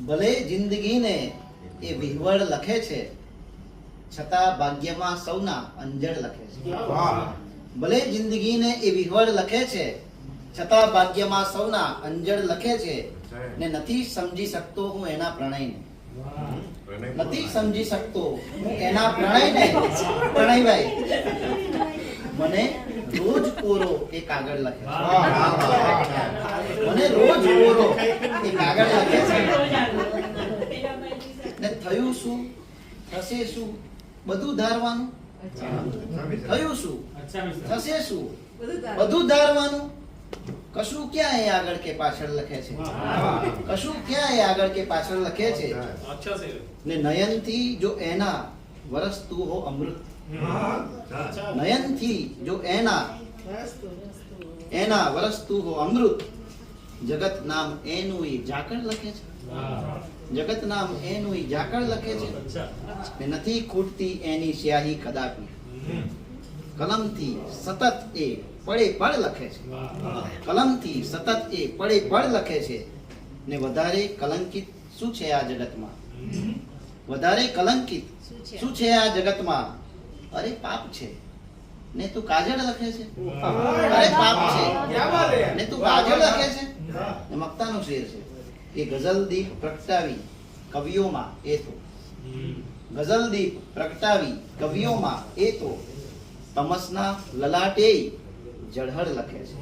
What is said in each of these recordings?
ભલે જિંદગીને એ એ વિહવળ લખે છે છતાં ભાગ્યમાં સૌના અંજળ લખે છે ભલે જિંદગીને એ વિહવળ લખે છે છતાં ભાગ્યમાં સૌના અંજળ લખે છે ને નથી સમજી શકતો હું એના પ્રણયને. નથી સમજી શકતો. હું એના પ્રણયને પ્રણયભાઈ. મને રોજ કોરો એ કાગળ લખે મને રોજ કોરો એ કાગળ લખે છે. ને થયું શું? થશે શું? બધું ધારવાનું? થયું શું? થશે શું? બધું ધારવાનું? કશું ક્યાં એ આગળ કે પાછળ લખે છે? કશું ક્યાં એ આગળ કે પાછળ લખે છે? ને નયનથી જો એના વરસતું હો અમૃત. નયનથી જો એના એના વરસતું હો અમૃત જગત નામ એનું એ ઝાકળ લખે છે. જગત નામ એનું એ ઝાકળ લખે છે. નથી ખૂટતી એની સ્યાહી કદાપી. કલમથી સતત એ પડે પડ લખે છે. કલમથી સતત એ પડે પડ લખે છે. ને વધારે કલંકિત શું છે આ જગતમાં? વધારે કલંકિત શું છે? આ જગતમાં? અરે પાપ છે. ને તું કાજળ લખે છે? અરે પાપ છે. ને તું કાજળ લખે છે? ને મક્તાનો શેર છે. કે ગઝલ દીપ પ્રગટાવી કવિઓમાં એ તો. ગઝલ દીપ પ્રગટાવી કવિઓમાં એ તો. તમસના લલાટે જળહળ લખે છે.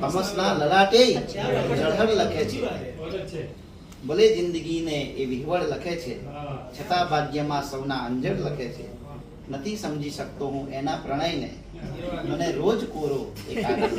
તમસના લલાટે જળહળ લખે છે. ભલે જિંદગીને એ વિહવળ લખે છે છતાં ભાગ્યમાં સૌના અંજળ લખે છે. નથી સમજી શકતો હું એના પ્રણયને. મને રોજ કોરો એ કાગળ.